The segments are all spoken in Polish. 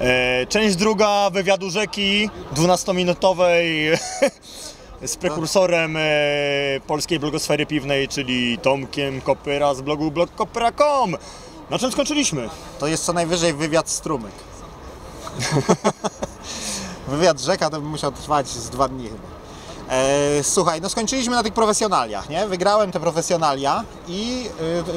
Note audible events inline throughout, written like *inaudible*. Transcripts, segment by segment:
E, część druga wywiadu rzeki 12-minutowej *laughs* z prekursorem e, polskiej blogosfery piwnej, czyli Tomkiem Kopyra z blogu blogkopyra.com. Na czym skończyliśmy? To jest co najwyżej wywiad strumyk. *laughs* wywiad rzeka to by musiał trwać z dwa dni chyba. E, słuchaj, no skończyliśmy na tych profesjonaliach, nie? Wygrałem te profesjonalia i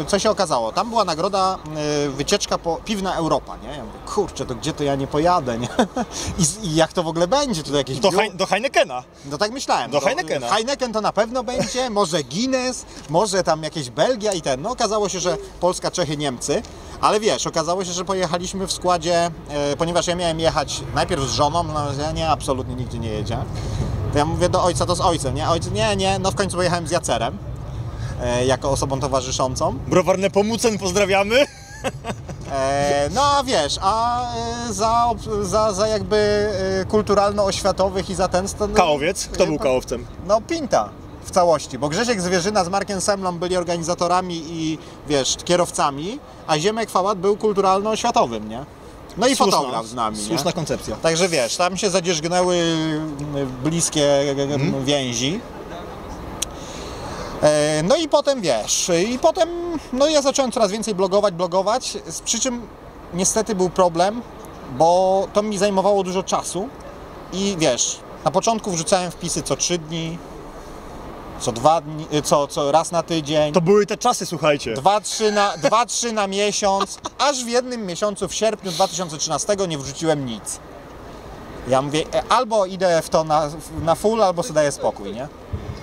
e, co się okazało? Tam była nagroda e, wycieczka po piwna Europa, nie? Ja mówię, kurczę, to gdzie to ja nie pojadę, nie? *laughs* I, I jak to w ogóle będzie? To jakieś Do, biu- Hein- do Heinekena. No tak myślałem. Do No, Heinekena. Heineken to na pewno będzie, może Guinness, może tam jakieś Belgia i ten. No okazało się, że Polska, Czechy, Niemcy. Ale wiesz, okazało się, że pojechaliśmy w składzie, ponieważ ja miałem jechać najpierw z żoną, no ja nie, absolutnie nigdzie nie jedzie. To ja mówię do ojca, to z ojcem, nie? Ojciec, nie, nie, no w końcu pojechałem z Jacerem. E, jako osobą towarzyszącą. Browarne Pomucen, pozdrawiamy. E, no a wiesz, a e, za, za, za jakby e, kulturalno-oświatowych i za ten... no, Kałowiec. Kto był kałowcem? No Pinta w całości, bo Grzesiek Zwierzyna z Markiem Semlą byli organizatorami i wiesz, kierowcami, a Ziemek Fałat był kulturalno-oświatowym, nie? No i Słuszna- fotograf z nami, Słuszna nie? koncepcja. Także wiesz, tam się zadzierzgnęły mm, bliskie mm, więzi. E, No i potem wiesz, i potem no ja zacząłem coraz więcej blogować, blogować, z przy czym niestety był problem, bo to mi zajmowało dużo czasu i wiesz, na początku wrzucałem wpisy co trzy dni, co dwa dni, y, co, co raz na tydzień, To były te czasy, słuchajcie. dwa, trzy na, dwa, trzy na miesiąc, aż w jednym miesiącu, w sierpniu 2013 nie wrzuciłem nic. Ja mówię, e, albo idę w to na, na full, albo sobie daję spokój, nie?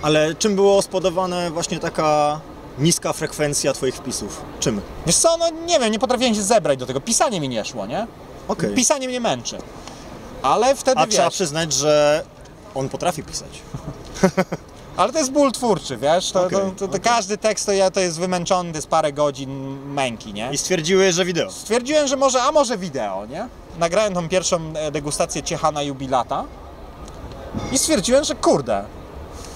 Ale czym było spowodowane właśnie taka niska frekwencja Twoich wpisów? Czym? Wiesz co, no nie wiem, nie potrafiłem się zebrać do tego, pisanie mi nie szło, nie? Okej. Pisanie mnie męczy. Ale wtedy A trzeba wiesz, przyznać, że on potrafi pisać. *laughs* ale to jest ból twórczy, wiesz, to, Okej, to, to, to każdy tekst to, ja, to jest wymęczony, to jest parę godzin męki, nie? I stwierdziły, że wideo. Stwierdziłem, że może, a może wideo, nie? Nagrałem tą pierwszą e, degustację Ciechana Jubilata i stwierdziłem, że kurde,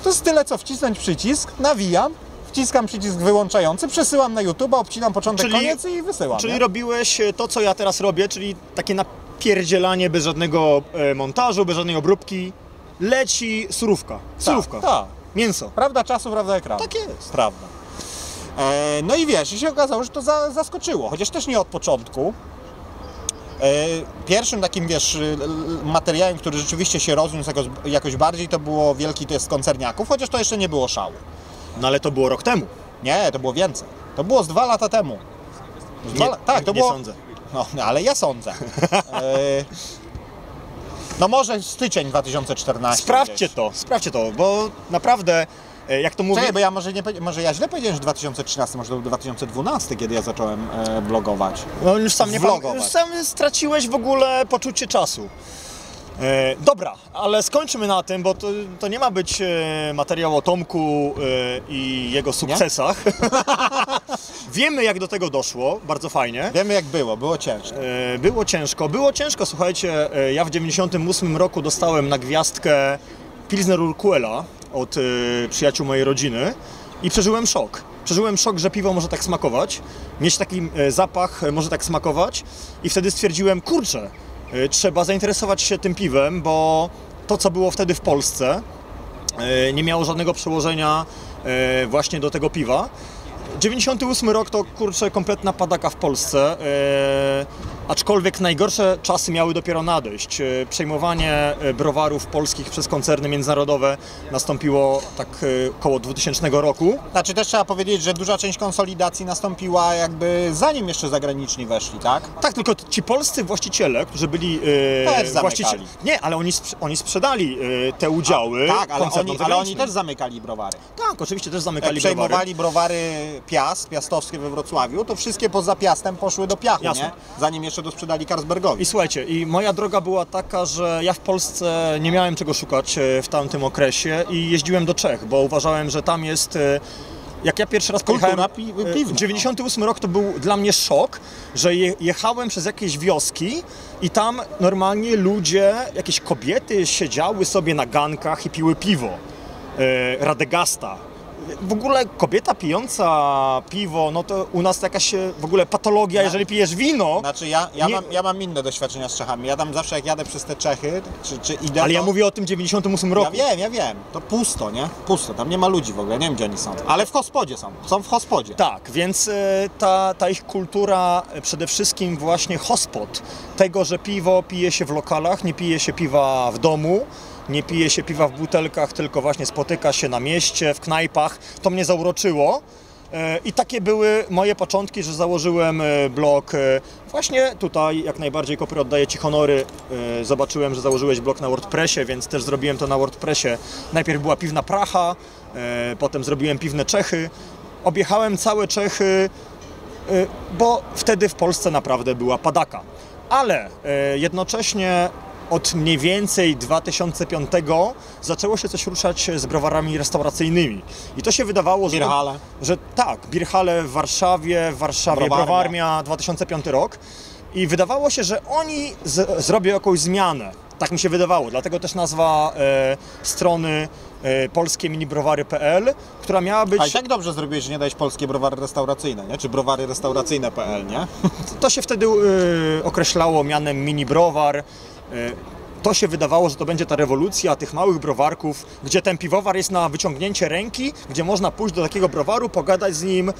to jest tyle co wcisnąć przycisk, nawijam, wciskam przycisk wyłączający, przesyłam na YouTube, obcinam początek, Czyli- koniec i wysyłam. Czyli nie? robiłeś e, to, co ja teraz robię, czyli takie napierdzielanie bez żadnego e, montażu, bez żadnej obróbki. Leci surówka. Surówka. Tak, Mięso. prawda czasu, prawda ekranu. Tak jest. Prawda. E, no i wiesz, i się okazało, że to za, zaskoczyło, chociaż też nie od początku. E, pierwszym takim, wiesz, l- materiałem, który rzeczywiście się rozniósł jakoś, jakoś bardziej, to było Wielki Test Koncerniaków, chociaż to jeszcze nie było szału. No ale to było rok temu. Nie, to było więcej. To było z dwa lata temu. Dwa Nie, tak, to nie było. sądzę. No, ale ja sądzę. *laughs* E, no może styczeń 2014. Sprawdźcie gdzieś. to, sprawdźcie to, bo naprawdę, e, jak to mówię... Czekaj, bo ja może nie może ja źle powiedziałem, że 2013, może to był 2012, kiedy ja zacząłem e, blogować. No już sam nie Vlogować. już sam straciłeś w ogóle poczucie czasu. E, dobra, ale skończymy na tym, bo to, to nie ma być e, materiał o Tomku e, i jego sukcesach. *laughs* Wiemy jak do tego doszło, bardzo fajnie. Wiemy jak było, było ciężko. E, Było ciężko, było ciężko, słuchajcie, e, ja w 98 roku dostałem na gwiazdkę Pilsner Urquella od e, przyjaciół mojej rodziny i przeżyłem szok. Przeżyłem szok, że piwo może tak smakować, mieć taki e, zapach e, może tak smakować i wtedy stwierdziłem, kurczę, trzeba zainteresować się tym piwem, bo to co było wtedy w Polsce e, nie miało żadnego przełożenia e, właśnie do tego piwa. 98 rok to kurczę kompletna padaka w Polsce, e, aczkolwiek najgorsze czasy miały dopiero nadejść. E, przejmowanie e, browarów polskich przez koncerny międzynarodowe nastąpiło tak e, koło 2000 roku. Znaczy też trzeba powiedzieć, że duża część konsolidacji nastąpiła jakby zanim jeszcze zagraniczni weszli, tak? Tak, tylko ci polscy właściciele, którzy byli e, właściciele. Nie, ale oni, sprz- oni sprzedali e, te udziały. tak, ale oni, ale oni też zamykali browary. Tak, oczywiście też zamykali browary. przejmowali browary Piast, Piastowskie we Wrocławiu, to wszystkie poza Piastem poszły do piachu, Jasne. nie? Zanim jeszcze dosprzedali Carlsbergowi. I słuchajcie, i moja droga była taka, że ja w Polsce nie miałem czego szukać e, w tamtym okresie i jeździłem do Czech, bo uważałem, że tam jest. e, Jak ja pierwszy raz Kultura pojechałem, pi- piwna, 98 rok to był dla mnie szok, że je, jechałem przez jakieś wioski i tam normalnie ludzie, jakieś kobiety siedziały sobie na gankach i piły piwo. E, Radegasta. W ogóle kobieta pijąca piwo, no to u nas to jakaś w ogóle patologia, jeżeli pijesz wino. Znaczy ja, ja, Nie- mam, ja mam inne doświadczenia z Czechami. Ja tam zawsze jak jadę przez te Czechy, czy, czy idę... Ale ja to- mówię o tym 98 Ja roku. wiem, ja wiem. To pusto, nie? Pusto. Tam nie ma ludzi w ogóle, nie wiem gdzie oni są. Ale w hospodzie są. Są w hospodzie. Tak, więc e, ta, ta ich kultura, e, przede wszystkim właśnie hospod, tego, że piwo pije się w lokalach, nie pije się piwa w domu, nie pije się piwa w butelkach, tylko właśnie spotyka się na mieście, w knajpach, to mnie zauroczyło. E, I takie były moje początki, że założyłem e, blog e, właśnie tutaj, jak najbardziej Kopry oddaję Ci honory. Zobaczyłem, że założyłeś blog na WordPressie, więc też zrobiłem to na WordPressie. Najpierw była piwna Pracha, potem zrobiłem piwne Czechy. Objechałem całe Czechy, bo wtedy w Polsce naprawdę była padaka. Ale jednocześnie od mniej więcej 2005 zaczęło się coś ruszać z browarami restauracyjnymi. I to się wydawało, że, Bierhale. że tak, Birhale w Warszawie, w Warszawie Browarnia. Browarmia 2005 rok. I wydawało się, że oni z, zrobią jakąś zmianę. Tak mi się wydawało. Dlatego też nazwa e, strony e, polskieminibrovary.pl, która miała być... A i tak dobrze zrobiłeś, że nie dałeś polskie browary restauracyjne, nie? Czy browary restauracyjne.pl, nie? To się wtedy y, określało mianem mini browar. Y, to się wydawało, że to będzie ta rewolucja tych małych browarków, gdzie ten piwowar jest na wyciągnięcie ręki, gdzie można pójść do takiego browaru, pogadać z nim y,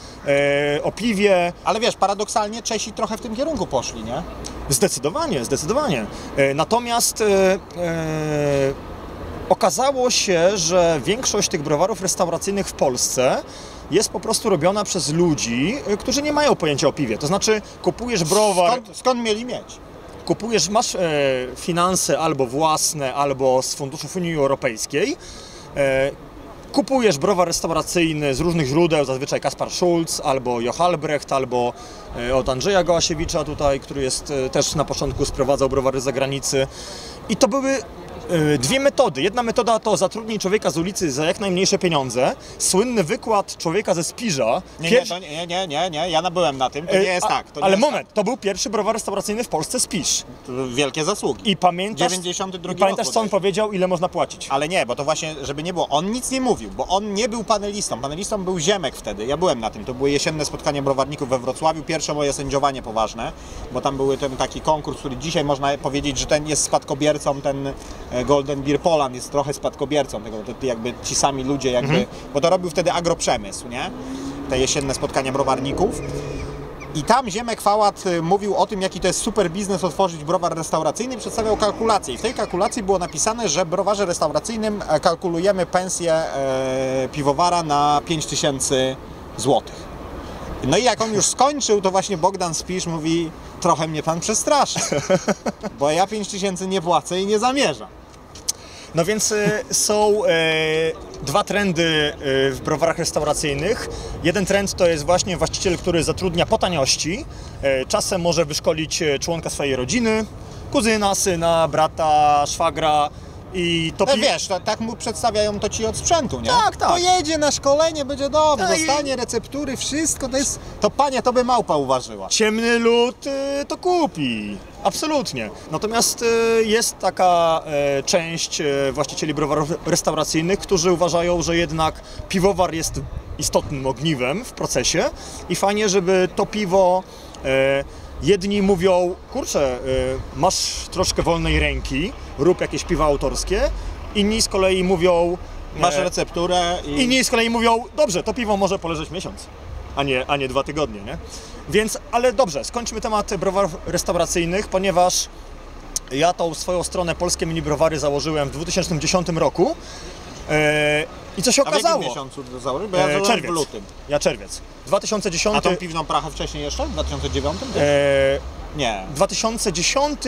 o piwie. Ale wiesz, paradoksalnie Czesi trochę w tym kierunku poszli, nie? Zdecydowanie, zdecydowanie. Y, natomiast y, y, okazało się, że większość tych browarów restauracyjnych w Polsce jest po prostu robiona przez ludzi, y, którzy nie mają pojęcia o piwie. To znaczy, kupujesz browar. Skąd, skąd mieli mieć? Kupujesz, masz e, finanse albo własne, albo z funduszów Unii Europejskiej, e, kupujesz browar restauracyjny z różnych źródeł, zazwyczaj Kaspar Schulz, albo Joch Albrecht, albo e, od Andrzeja Gołasiewicza tutaj, który jest e, też na początku sprowadzał browary z zagranicy. I to były dwie metody. Jedna metoda to zatrudnij człowieka z ulicy za jak najmniejsze pieniądze. Słynny wykład człowieka ze Spiża. Nie, Pier- nie, nie, nie, nie, nie, ja nabyłem na tym, to e, nie jest a- tak. Nie ale jest moment, to był pierwszy browar restauracyjny w Polsce Spiż. Tak. Wielkie zasługi. I pamiętasz, 92 i pamiętasz co on powiedział, ile można płacić? Ale nie, bo to właśnie, żeby nie było, on nic nie mówił, bo on nie był panelistą. Panelistą był Ziemek wtedy, ja byłem na tym. To były jesienne spotkania browarników we Wrocławiu, pierwsze moje sędziowanie poważne, bo tam były ten taki konkurs, który dzisiaj można powiedzieć, że ten jest spadkobiercą, ten e, Golden Beer Poland jest trochę spadkobiercą tego, to jakby ci sami ludzie jakby, bo to robił wtedy agroprzemysł, nie? Te jesienne spotkania browarników. I tam Ziemek Fałat y, mówił o tym, jaki to jest super biznes otworzyć browar restauracyjny i przedstawiał kalkulację. I w tej kalkulacji było napisane, że w browarze restauracyjnym e, kalkulujemy pensję e, piwowara na 5000 złotych. No i jak on już skończył, to właśnie Bogdan Spisz mówi, trochę mnie pan przestraszy, *laughs* bo ja 5000 nie płacę i nie zamierzam. No więc e, są e, dwa trendy e, w browarach restauracyjnych. Jeden trend to jest właśnie właściciel, który zatrudnia po taniości. Czasem może wyszkolić członka swojej rodziny, kuzyna, syna, brata, szwagra i to No wiesz, to, tak mu przedstawiają to ci od sprzętu, nie? Tak, tak. Pojedzie na szkolenie, będzie dobrze, No i- dostanie receptury, wszystko, to jest... To panie, to by małpa uważyła. ciemny lud e, to kupi. Absolutnie. Natomiast e, jest taka e, część e, właścicieli browarów restauracyjnych, którzy uważają, że jednak piwowar jest istotnym ogniwem w procesie i fajnie, żeby to piwo e, jedni mówią, kurczę, e, masz troszkę wolnej ręki, rób jakieś piwa autorskie, inni z kolei mówią Masz e, recepturę i... Inni z kolei mówią, dobrze, to piwo może poleżeć miesiąc, a nie, a nie dwa tygodnie, nie? Więc, ale dobrze, skończmy temat browarów restauracyjnych, ponieważ ja tą swoją stronę Polskie Mini Browary założyłem w 2010 roku e, i co się A w jakim okazało? miesiącu to założyłeś? Bo ja E, zacząłem w czerwiec. lutym. Ja czerwiec. 2010... A tą piwną prachę wcześniej jeszcze? W 2009? e, Nie. 2010,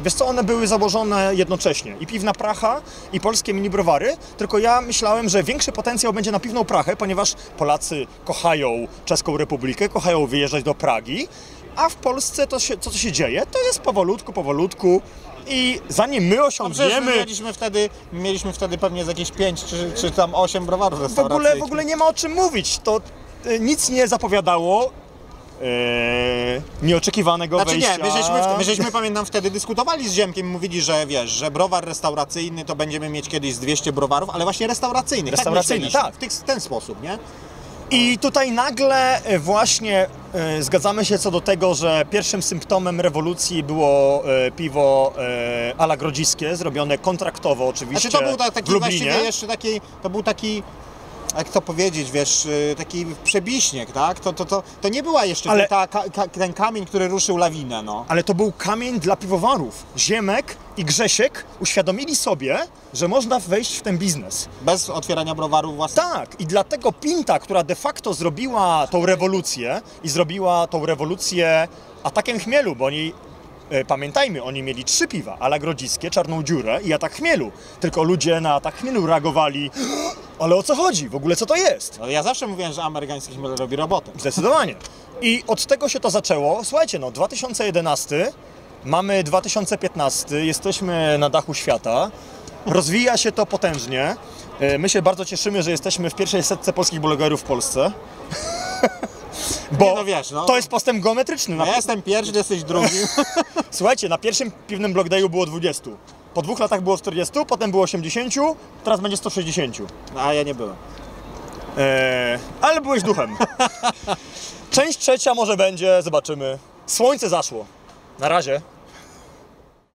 wiesz co, one były założone jednocześnie. I Piwna Pracha, i Polskie Mini Browary, tylko ja myślałem, że większy potencjał będzie na Piwną Prachę, ponieważ Polacy kochają Czeską Republikę, kochają wyjeżdżać do Pragi, a w Polsce to, się, to co się dzieje, to jest powolutku, powolutku i zanim my No przecież my osiągniemy... mieliśmy wtedy, mieliśmy wtedy pewnie z jakieś 5 czy, czy tam 8 browarów W ogóle, w ogóle nie ma o czym mówić, to y, nic nie zapowiadało, nieoczekiwanego Znaczy wejścia. nie, my żeśmy, my żeśmy pamiętam wtedy dyskutowali z Ziemkiem i mówili, że wiesz, że browar restauracyjny to będziemy mieć kiedyś z 200 browarów, ale właśnie restauracyjny. Restauracyjny, tak. tak. W, tych, ten sposób, nie? I tutaj nagle e, właśnie zgadzamy się co do tego, że pierwszym symptomem rewolucji było e, piwo e, ala grodziskie, zrobione kontraktowo oczywiście Znaczy to był ta- w taki Lublinie. właściwie jeszcze taki, to był taki, jak to powiedzieć, wiesz, y, taki przebiśnieg, tak? To, to, to, to nie była jeszcze Ale- ta, ka, ka, ten kamień, który ruszył lawinę, no. Ale to był kamień dla piwowarów. Ziemek i Grzesiek uświadomili sobie, że można wejść w ten biznes. Bez otwierania browarów własnych. Tak, i dlatego Pinta, która de facto zrobiła tą rewolucję i zrobiła tą rewolucję atakiem chmielu, bo oni, e, pamiętajmy, oni mieli trzy piwa, ala grodziskie, czarną dziurę i atak chmielu. Tylko ludzie na atak chmielu reagowali, ale o co chodzi? W ogóle co to jest? No, ja zawsze mówiłem, że amerykański chmiel robi robotę. Zdecydowanie. I od tego się to zaczęło. Słuchajcie, no 2011, mamy 2015, jesteśmy na dachu świata. Rozwija się to potężnie. E, My się bardzo cieszymy, że jesteśmy w pierwszej setce polskich blogerów w Polsce. *laughs* Bo Nie, no wiesz, no. to jest postęp geometryczny. Ja jestem pierwszy, jesteś drugi. *laughs* Słuchajcie, na pierwszym piwnym blogdayu było 20. Po dwóch latach było 40, potem było 80, teraz będzie 160. A ja nie byłem. Eee, ale byłeś duchem. *laughs* Część trzecia może będzie, zobaczymy. Słońce zaszło. Na razie.